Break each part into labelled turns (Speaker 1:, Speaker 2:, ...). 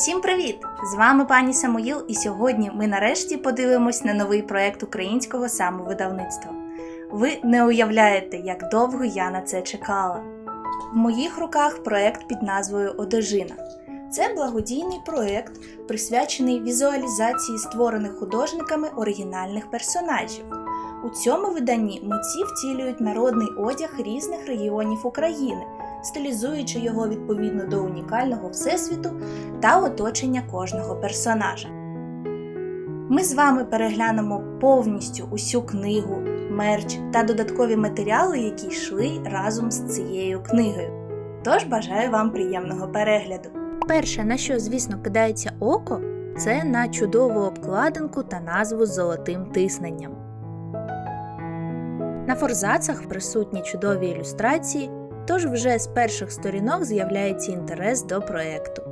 Speaker 1: Всім привіт! З вами пані Самоїл, і сьогодні ми нарешті подивимось на новий проект українського самовидавництва. Ви не уявляєте, як довго я на це чекала. В моїх руках проект під назвою Одежина. Це благодійний проект, присвячений візуалізації створених художниками оригінальних персонажів. У цьому виданні митці втілюють народний одяг різних регіонів України, стилізуючи його відповідно до унікального всесвіту та оточення кожного персонажа. Ми з вами переглянемо повністю усю книгу, мерч та додаткові матеріали, які йшли разом з цією книгою. Тож бажаю вам приємного перегляду. Перше, на що, звісно, кидається око, це на чудову обкладинку та назву з золотим тисненням. На форзацах присутні чудові ілюстрації, тож вже з перших сторінок з'являється інтерес до проекту.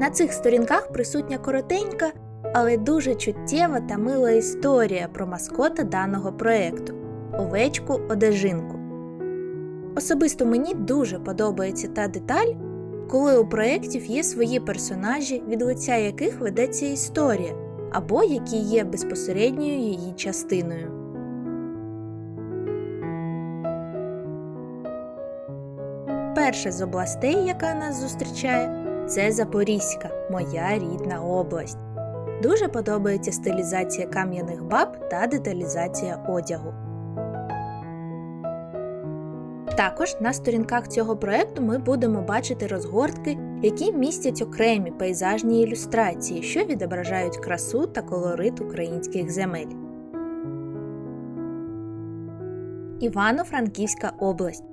Speaker 1: На цих сторінках присутня коротенька, але дуже чуттєва та мила історія про маскота даного проекту овечку одежинку. Особисто мені дуже подобається та деталь, коли у проєктів є свої персонажі, від лиця яких ведеться історія, або які є безпосередньою її частиною. Перша з областей, яка нас зустрічає, це Запорізька, моя рідна область. Дуже подобається стилізація кам'яних баб та деталізація одягу. Також на сторінках цього проекту ми будемо бачити розгортки, які містять окремі пейзажні ілюстрації, що відображають красу та колорит українських земель. Івано-Франківська область.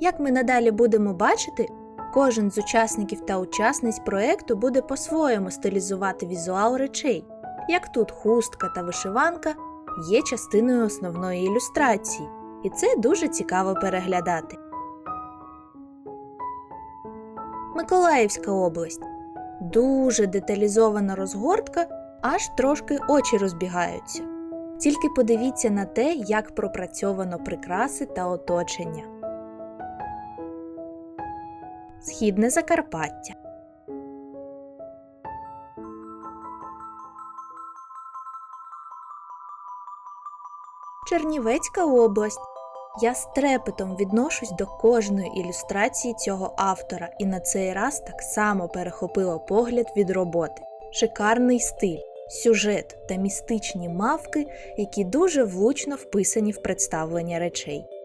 Speaker 1: Як ми надалі будемо бачити, кожен з учасників та учасниць проекту буде по-своєму стилізувати візуал речей, як тут хустка та вишиванка є частиною основної ілюстрації, і це дуже цікаво переглядати. Миколаївська область. Дуже деталізована розгортка, аж трошки очі розбігаються. Тільки подивіться на те, як пропрацьовано прикраси та оточення. Східне Закарпаття. Чернівецька область. Я з трепетом відношусь до кожної ілюстрації цього автора і на цей раз так само перехопила погляд від роботи. Шикарний стиль, сюжет та містичні мавки, які дуже влучно вписані в представлення речей.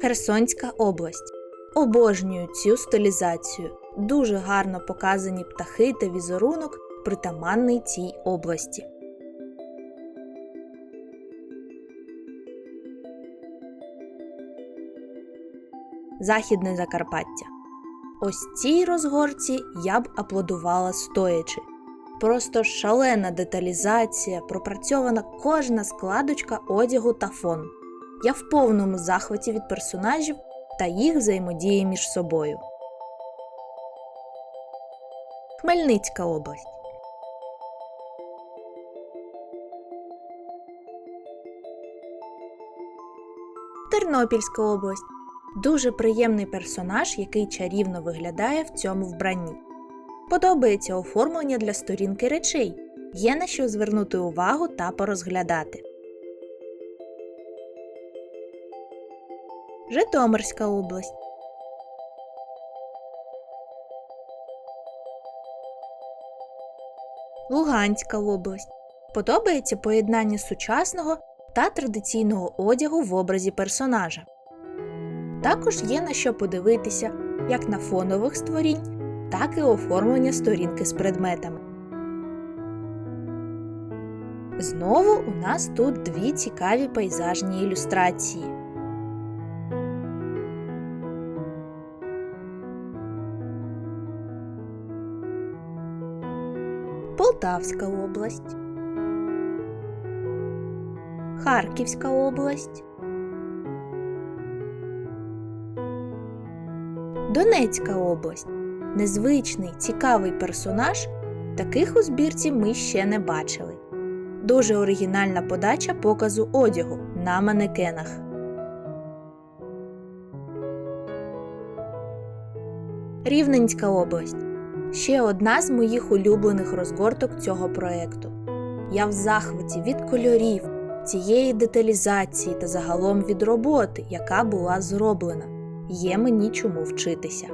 Speaker 1: Херсонська область. Обожнюю цю стилізацію. Дуже гарно показані птахи та візерунок, притаманний цій області. Західне Закарпаття. Ось цій розгорці я б аплодувала стоячи. Просто шалена деталізація, пропрацьована кожна складочка одягу та фон. Я в повному захваті від персонажів та їх взаємодії між собою. Хмельницька область. Тернопільська область. Дуже приємний персонаж, який чарівно виглядає в цьому вбранні. Подобається оформлення для сторінки речей. Є на що звернути увагу та порозглядати. Житомирська область. Луганська область. Подобається поєднання сучасного та традиційного одягу в образі персонажа. Також є на що подивитися як на фонових створінь, так і оформлення сторінки з предметами. Знову у нас тут дві цікаві пейзажні ілюстрації. Полтавська область, Харківська область, Донецька область. Незвичний цікавий персонаж. Таких у збірці ми ще не бачили. Дуже оригінальна подача показу одягу на манекенах. Рівненська область Ще одна з моїх улюблених розгорток цього проекту. Я в захваті від кольорів, цієї деталізації та загалом від роботи, яка була зроблена. Є мені чому вчитися.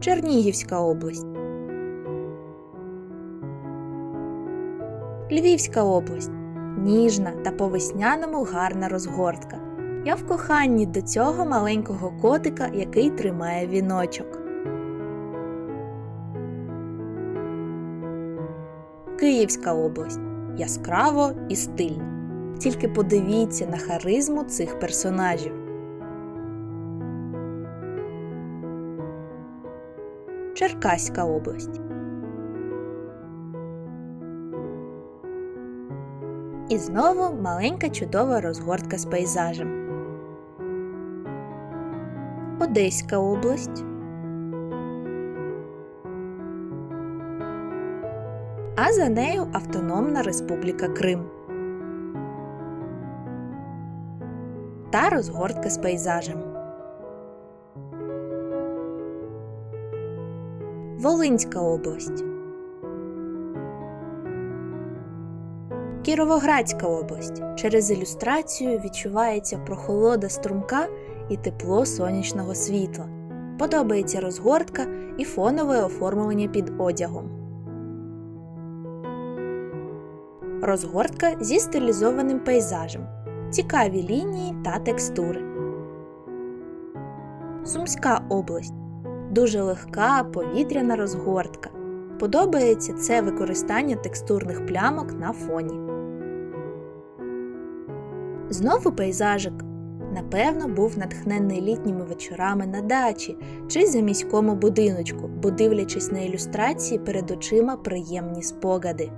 Speaker 1: Чернігівська область. Львівська область. Ніжна та по весняному гарна розгортка. Я в коханні до цього маленького котика, який тримає віночок. Київська область. Яскраво і стильно. Тільки подивіться на харизму цих персонажів. Черкаська область. І знову маленька чудова розгортка з пейзажем. Одеська область. А за нею Автономна Республіка Крим. Та розгортка з пейзажем. Волинська область. Кіровоградська область. Через ілюстрацію відчувається прохолода струмка і тепло сонячного світла. Подобається розгортка і фонове оформлення під одягом. Розгортка зі стилізованим пейзажем. Цікаві лінії та текстури. Сумська область. Дуже легка повітряна розгортка. Подобається це використання текстурних плямок на фоні. Знову пейзажик. Напевно, був натхнений літніми вечорами на дачі чи за міському будиночку, бо дивлячись на ілюстрації перед очима приємні спогади.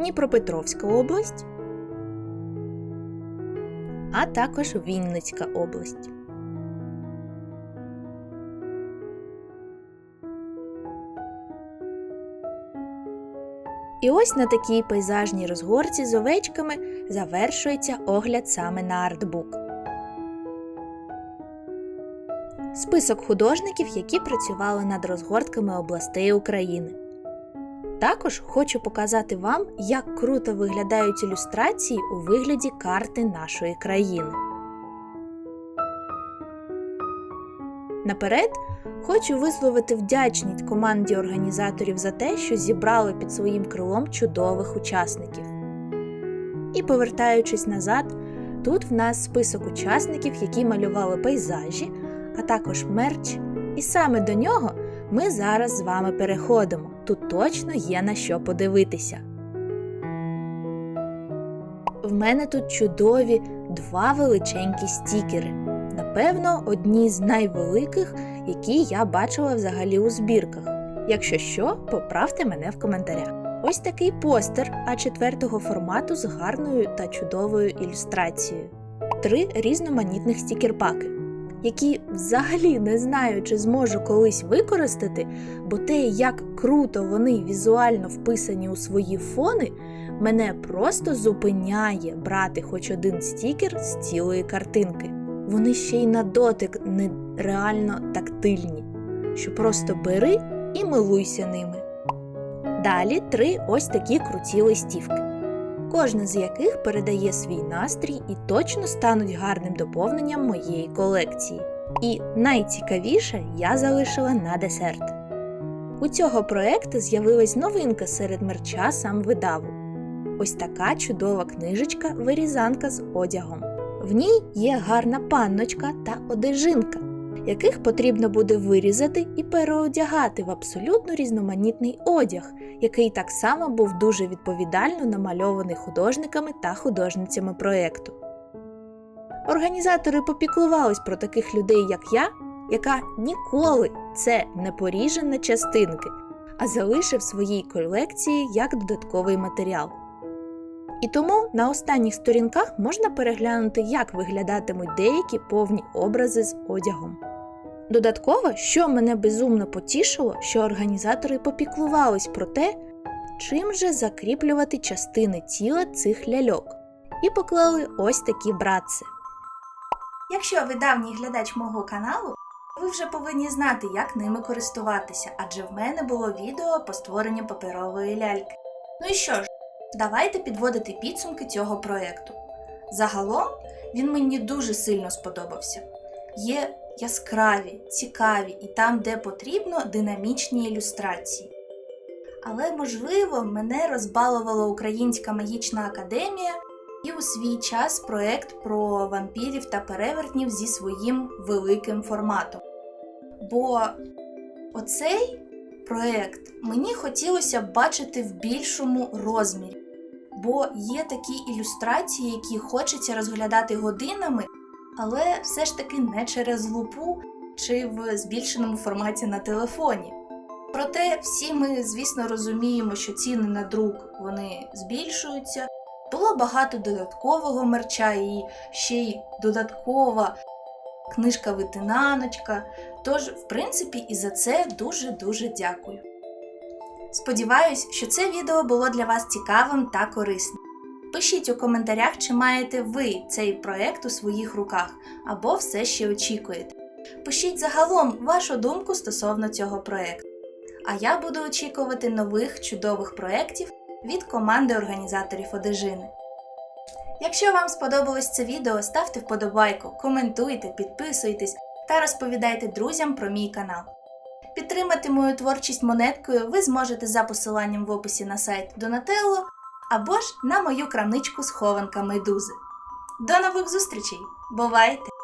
Speaker 1: Дніпропетровська область, а також Вінницька область. І ось на такій пейзажній розгорці з овечками завершується огляд саме на артбук. Список художників, які працювали над розгортками областей України. Також хочу показати вам, як круто виглядають ілюстрації у вигляді карти нашої країни. Наперед хочу висловити вдячність команді організаторів за те, що зібрали під своїм крилом чудових учасників. І повертаючись назад, тут в нас список учасників, які малювали пейзажі, а також мерч, і саме до нього ми зараз з вами переходимо. Тут точно є на що подивитися. В мене тут чудові два величенькі стікери. Напевно, одні з найвеликих, які я бачила взагалі у збірках. Якщо що, поправте мене в коментарях. Ось такий постер А4 формату з гарною та чудовою ілюстрацією. Три різноманітних стікерпаки, які взагалі не знаю, чи зможу колись використати, бо те, як круто вони візуально вписані у свої фони, мене просто зупиняє брати хоч один стікер з цілої картинки. Вони ще й на дотик нереально тактильні, що просто бери і милуйся ними. Далі три ось такі круті листівки, кожна з яких передає свій настрій і точно стануть гарним доповненням моєї колекції. І найцікавіше я залишила на десерт. У цього проекту з'явилась новинка серед мерча сам видаву. Ось така чудова книжечка вирізанка з одягом. В ній є гарна панночка та одежинка, яких потрібно буде вирізати і переодягати в абсолютно різноманітний одяг, який так само був дуже відповідально намальований художниками та художницями проєкту. Організатори попіклувались про таких людей, як я, яка ніколи це не поріже на частинки, а залишив своїй колекції як додатковий матеріал. І тому на останніх сторінках можна переглянути, як виглядатимуть деякі повні образи з одягом. Додатково, що мене безумно потішило, що організатори попіклувались про те, чим же закріплювати частини тіла цих ляльок, і поклали ось такі братці. Якщо ви давній глядач мого каналу, ви вже повинні знати, як ними користуватися, адже в мене було відео по створенню паперової ляльки. Ну і що ж, давайте підводити підсумки цього проєкту. Загалом він мені дуже сильно сподобався. Є яскраві, цікаві і там, де потрібно, динамічні ілюстрації. Але, можливо, мене розбалувала Українська магічна академія і у свій час проект про вампірів та перевертнів зі своїм великим форматом. Бо оцей проект мені хотілося б бачити в більшому розмірі. Бо є такі ілюстрації, які хочеться розглядати годинами, але все ж таки не через лупу чи в збільшеному форматі на телефоні. Проте всі ми, звісно, розуміємо, що ціни на друк вони збільшуються. Було багато додаткового мерча і ще й додаткова книжка витинаночка. Тож, в принципі, і за це дуже-дуже дякую. Сподіваюсь, що це відео було для вас цікавим та корисним. Пишіть у коментарях, чи маєте ви цей проект у своїх руках або все ще очікуєте. Пишіть загалом вашу думку стосовно цього проекту. А я буду очікувати нових чудових проєктів від команди організаторів одежини. Якщо вам сподобалось це відео, ставте вподобайку, коментуйте, підписуйтесь та розповідайте друзям про мій канал. Підтримати мою творчість монеткою ви зможете за посиланням в описі на сайт Donatello або ж на мою крамничку схованка Медузи. До нових зустрічей! Бувайте!